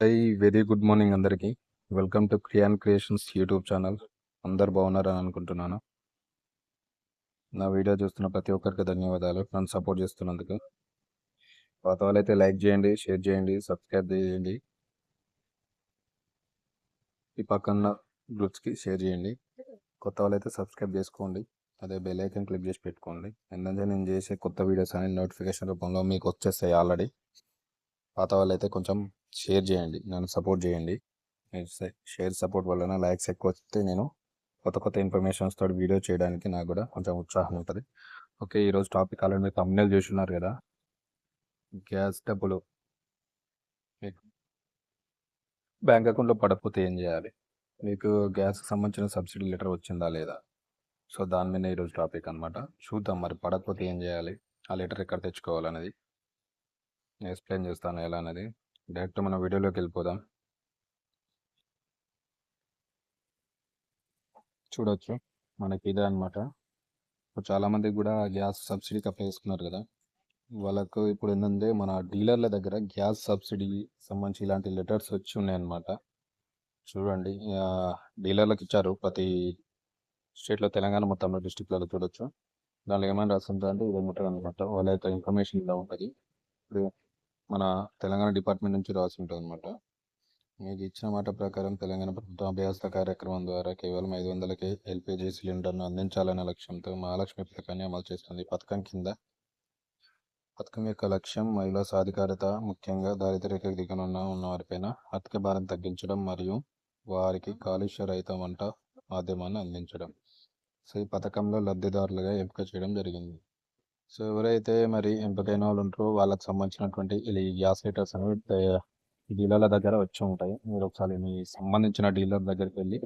High very good morning అందరికీ. Welcome to Kriyan creations YouTube channel అందరు బాగున్నారని అనుకుంటున్నాను. నా వీడియో చూస్తున్న ప్రతి ఒక్కరికి ధన్యవాదాలు. నన్ను సపోర్ట్ చేస్తున్నందుకు. పాత వాళ్ళైతే లైక్ చేయండి షేర్ చేయండి సబ్స్క్రైబ్ చేయండి. ఈ పక్కన గ్రూప్స్కి షేర్ చేయండి. కొత్త వాళ్ళైతే సబ్స్క్రైబ్ చేసుకోండి. అదే బెల్ ఐకన్ క్లిక్ చేసి పెట్టుకోండి. ఎందుకంటే నేను చేసే కొత్త వీడియోస్ అనేది నోటిఫికేషన్ రూపంలో మీకు వచ్చేస్తాయి ఆల్రెడీ పాత వాళ్ళైతే కొంచెం షేర్ చేయండి నన్ను సపోర్ట్ చేయండి షేర్ సపోర్ట్ వలన లైక్స్ ఎక్కువ వస్తే నేను కొత్త కొత్త ఇన్ఫర్మేషన్స్ తోటి వీడియో చేయడానికి నాకు కూడా కొంచెం ఉత్సాహం ఉంటుంది. ఓకే ఈరోజు టాపిక్ ఆల్రెడీ మీరు తమ్ముళ్ళు చూస్తున్నారు కదా గ్యాస్ డబ్బులు. బ్యాంక్ అకౌంట్లో పడకపోతే ఏం చేయాలి మీకు గ్యాస్కి సంబంధించిన సబ్సిడీ లెటర్ వచ్చిందా లేదా? సో దాని మీద ఈరోజు టాపిక్ అనమాట చూద్దాం మరి పడకపోతే ఏం చేయాలి ఆ లెటర్ ఎక్కడ తెచ్చుకోవాలనేది. నేను ఎక్స్ప్లెయిన్ చేస్తాను ఎలా అనేది. డైరెక్ట్ మన వీడియోలోకి వెళ్ళిపోదాం. చూడొచ్చు. మనకి ఇదే అనమాట చాలా మందికి కూడా గ్యాస్ సబ్సిడీకి అప్లై చేసుకున్నారు కదా. వాళ్ళకు ఇప్పుడు ఏంటంటే మన డీలర్ల దగ్గర గ్యాస్ సబ్సిడీ సంబంధించి ఇలాంటి లెటర్స్ వచ్చి ఉన్నాయన్నమాట. చూడండి. డీలర్లకు ఇచ్చారు ప్రతి స్టేట్లో తెలంగాణ మొత్తంలో డిస్టిక్లలో చూడొచ్చు. దానిలో ఏమైనా రాసిందంటే అంటే ఇది ఉంటుంది అనమాట వాళ్ళ యొక్క ఇన్ఫర్మేషన్ ఇలా ఉంటుంది. ఇప్పుడు మన తెలంగాణ డిపార్ట్మెంట్ నుంచి రాసి ఉంటుంది అనమాట మీకు ఇచ్చిన మాట ప్రకారం తెలంగాణ ప్రభుత్వం అభ్యాస కార్యక్రమం ద్వారా కేవలం ఐదు వందలకే ఎల్పిజి సిలిండర్ను అందించాలనే లక్ష్యంతో మహాలక్ష్మి పథకాన్ని అమలు చేస్తుంది. ఈ పథకం కింద పథకం యొక్క లక్ష్యం మహిళా సాధికారత ముఖ్యంగా దారిద్ర్యక దిగనున్న ఉన్న వారిపైన ఆర్థిక భారం తగ్గించడం మరియు వారికి కాలుష్య రహిత వంట మాధ్యమాన్ని అందించడం. సో ఈ పథకంలో లబ్ధిదారులుగా ఎంపిక చేయడం జరిగింది. సో ఎవరైతే మరి ఎంపికైన వాళ్ళు ఉంటారో వాళ్ళకి సంబంధించినటువంటి ఈ గ్యాస్ లీటర్స్ అనేవి డీలర్ల దగ్గర వచ్చి ఉంటాయి. మీరు ఒకసారి మీ సంబంధించిన డీలర్ దగ్గరికి వెళ్ళి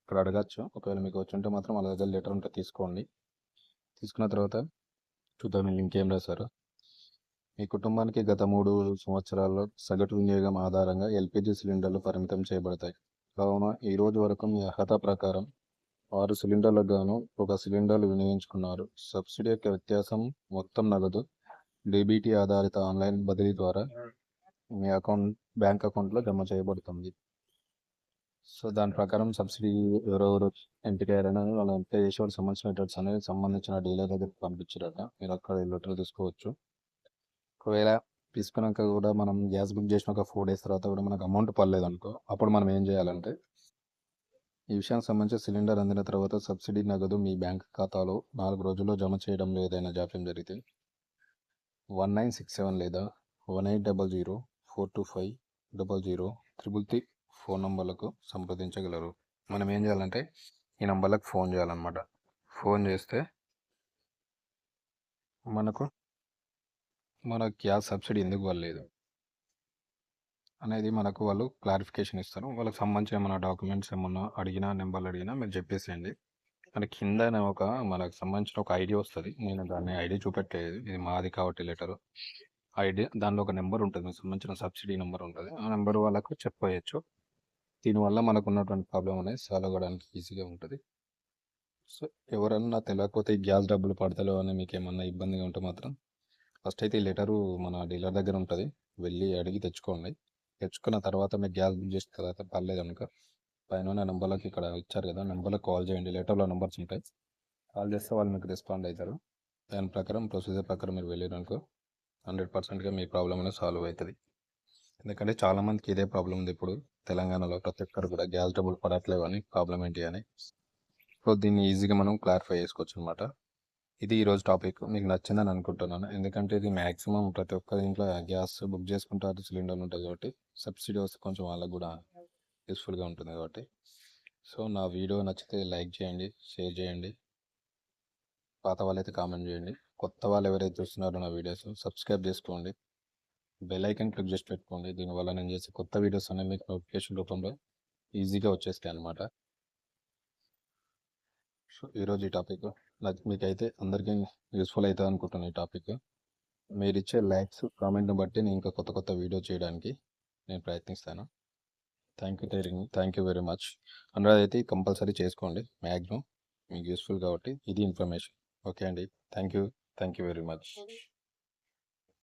ఇక్కడ అడగచ్చు. ఒకవేళ మీకు వచ్చి ఉంటే మాత్రం వాళ్ళ దగ్గర లెటర్ ఉంటే తీసుకోండి. తీసుకున్న తర్వాత చూద్దాం వీళ్ళు ఇంకేం రాశారు. మీ కుటుంబానికి గత మూడు సంవత్సరాల్లో సగటు వినియోగం ఆధారంగా ఎల్పిజి సిలిండర్లు పరిమితం చేయబడతాయి. కావున ఈ రోజు వరకు మీ అర్హత ప్రకారం ఆరు సిలిండర్లకు గాను ఒక సిలిండర్లు వినియోగించుకున్నారు. సబ్సిడీ యొక్క వ్యత్యాసం మొత్తం నగదు డీబీటీ ఆధారిత ఆన్లైన్ బదిలీ ద్వారా మీ అకౌంట్ బ్యాంక్ అకౌంట్లో జమ చేయబడుతుంది. సో దాని ప్రకారం సబ్సిడీ ఎవరెవరు ఎంపికయ్యారని వాళ్ళు ఎంపిక చేసి వాళ్ళకి సంబంధించిన లెటర్స్ అనేది సంబంధించిన డీలర్ దగ్గరికి పంపించారట. మీరు అక్కడ లెటర్ తీసుకోవచ్చు. ఒకవేళ తీసుకున్నాక కూడా మనం గ్యాస్ బుక్ చేసిన ఒక ఫోర్ డేస్ తర్వాత కూడా మనకు అమౌంట్ పడలేదు అనుకో అప్పుడు మనం ఏం చేయాలంటే ఈ విషయానికి సంబంధించి సిలిండర్ అందిన తర్వాత సబ్సిడీ నగదు మీ బ్యాంక్ ఖాతాలో నాలుగు రోజుల్లో జమ చేయడంలో ఏదైనా జాప్యం జరిగితే వన్ నైన్ సిక్స్ సెవెన్ లేదా one eight double zero four two five double zero triple three phone నంబర్లకు సంప్రదించగలరు. మనం ఏం చేయాలంటే ఈ నంబర్లకు ఫోన్ చేయాలన్నమాట. ఫోన్ చేస్తే మనకు మన గ్యాస్ సబ్సిడీ ఎందుకు పడలేదు? అనేది మనకు వాళ్ళు క్లారిఫికేషన్ ఇస్తారు. వాళ్ళకి సంబంధించిన ఏమైనా డాక్యుమెంట్స్ ఏమన్నా అడిగినా నెంబర్లు అడిగినా మీరు చెప్పేసేయండి. మన కింద ఒక మనకు సంబంధించిన ఒక ఐడి వస్తుంది. నేను దాన్ని ఐడి చూపెట్టలేదు ఇది మాది కాబట్టి లెటర్. ఐడి దానిలో ఒక నెంబర్ ఉంటుంది. మీకు సంబంధించిన సబ్సిడీ నెంబర్ ఉంటుంది. ఆ నెంబర్ వాళ్ళకు చెప్పేయచ్చు. దీనివల్ల మనకు ఉన్నటువంటి ప్రాబ్లం అనేది సాల్వ్ అవ్వడానికి ఈజీగా ఉంటుంది. సో ఎవరన్నా తెలియకపోతే ఈ గ్యాస్ డబ్బులు పడతలో అని మీకు ఏమన్నా ఇబ్బందిగా ఉంటే మాత్రం ఫస్ట్ అయితే ఈ లెటరు మన డీలర్ దగ్గర ఉంటుంది. వెళ్ళి అడిగి తెచ్చుకోండి. తెచ్చుకున్న తర్వాత మీకు గ్యాస్ బుక్ చేసిన తర్వాత పర్లేదు అనుకో. పైన నెంబర్లోకి నెంబర్లకి ఇక్కడ ఇచ్చారు కదా నెంబర్లకు కాల్ చేయండి. లెటర్లో నెంబర్స్ ఉంటాయి. కాల్ చేస్తే వాళ్ళు మీకు రెస్పాండ్ అవుతారు. దాని ప్రకారం ప్రొసీజర్ ప్రకారం మీరు వెళ్ళారనుకో హండ్రెడ్ పర్సెంట్గా మీ ప్రాబ్లం అనేది సాల్వ్ అవుతుంది. ఎందుకంటే చాలా మందికి ఇదే ప్రాబ్లం ఉంది ఇప్పుడు. తెలంగాణలో ప్రతి ఒక్కరు కూడా గ్యాస్ డబ్బులు పడట్లేవు అని ప్రాబ్లం ఏంటి అని. సో దీన్ని ఈజీగా మనం క్లారిఫై చేసుకోవచ్చు అనమాట ఇది ఈరోజు టాపిక్. మీకు నచ్చిందని అనుకుంటున్నాను. ఎందుకంటే ఇది మ్యాక్సిమం ప్రతి ఒక్క ఇంట్లో గ్యాస్ బుక్ చేసుకుంటారు సిలిండర్ ఉంటుంది కాబట్టి సబ్సిడీ వస్తే కొంచెం వాళ్ళకు కూడా యూస్ఫుల్గా ఉంటుంది కాబట్టి. సో నా వీడియో నచ్చితే లైక్ చేయండి షేర్ చేయండి. పాత వాళ్ళైతే కామెంట్ చేయండి. కొత్త వాళ్ళు ఎవరైతే చూస్తున్నారో నా వీడియోస్ సబ్స్క్రైబ్ చేసుకోండి. బెల్ ఐకన్ క్లిక్ చేసి పెట్టుకోండి. దీనివల్ల నేను చేసే కొత్త వీడియోస్ అనేవి మీకు నోటిఫికేషన్ రూపంలో ఈజీగా వచ్చేస్తాయి అన్నమాట. సో ఈరోజు ఈ టాపిక్ నాకు మీకైతే అందరికీ యూస్ఫుల్ అవుతుంది అనుకుంటున్నాను ఈ టాపిక్. మీరు ఇచ్చే లైక్స్ కామెంట్ని బట్టి నేను ఇంకా కొత్త కొత్త వీడియో చేయడానికి నేను ప్రయత్నిస్తాను. Thank you thank you very much Anuradha అయితే కంపల్సరీ చేసుకోండి మ్యాక్సిమం మీకు యూస్ఫుల్ కాబట్టి ఇది ఇన్ఫర్మేషన్ ఓకే అండి. Thank you thank you very much